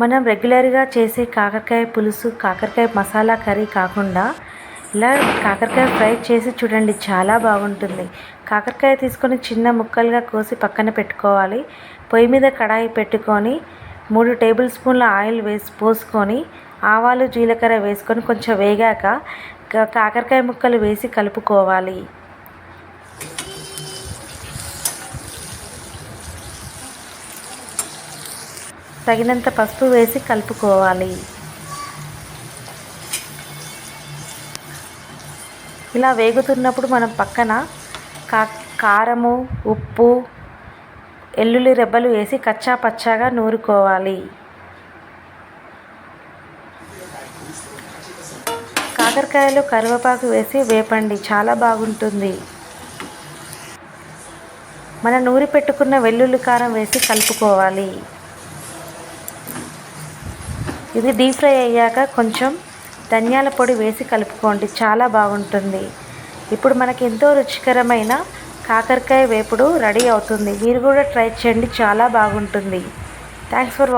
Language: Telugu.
మనం రెగ్యులర్గా చేసే కాకరకాయ పులుసు కాకరకాయ మసాలా కర్రీ కాకుండా ఇలా కాకరకాయ ఫ్రై చేసి చూడండి చాలా బాగుంటుంది. కాకరకాయ తీసుకొని చిన్న ముక్కలుగా కోసి పక్కన పెట్టుకోవాలి. పొయ్యి మీద కడాయి పెట్టుకొని మూడు టేబుల్ స్పూన్ల ఆయిల్ వేసి పోసుకొని ఆవాలు జీలకర్ర వేసుకొని కొంచెం వేగాక కాకరకాయ ముక్కలు వేసి కలుపుకోవాలి. తగినంత పసుపు వేసి కలుపుకోవాలి. ఇలా వేగుతున్నప్పుడు మనం పక్కన కా కారము ఉప్పు వెల్లుల్లి రెబ్బలు వేసి కచ్చా పచ్చాగా నూరుకోవాలి. కాకరకాయలు కరివేపాకు వేసి వేపండి చాలా బాగుంటుంది. మన నూరి పెట్టుకున్న వెల్లుల్లి కారం వేసి కలుపుకోవాలి. ఇది డీప్ ఫ్రై అయ్యాక కొంచెం ధనియాల పొడి వేసి కలుపుకోండి. చాలా బాగుంటుంది. ఇప్పుడు మనకి ఎంతో రుచికరమైన కాకరకాయ వేపుడు రెడీ అవుతుంది. మీరు కూడా ట్రై చేయండి. చాలా బాగుంటుంది. Thanks for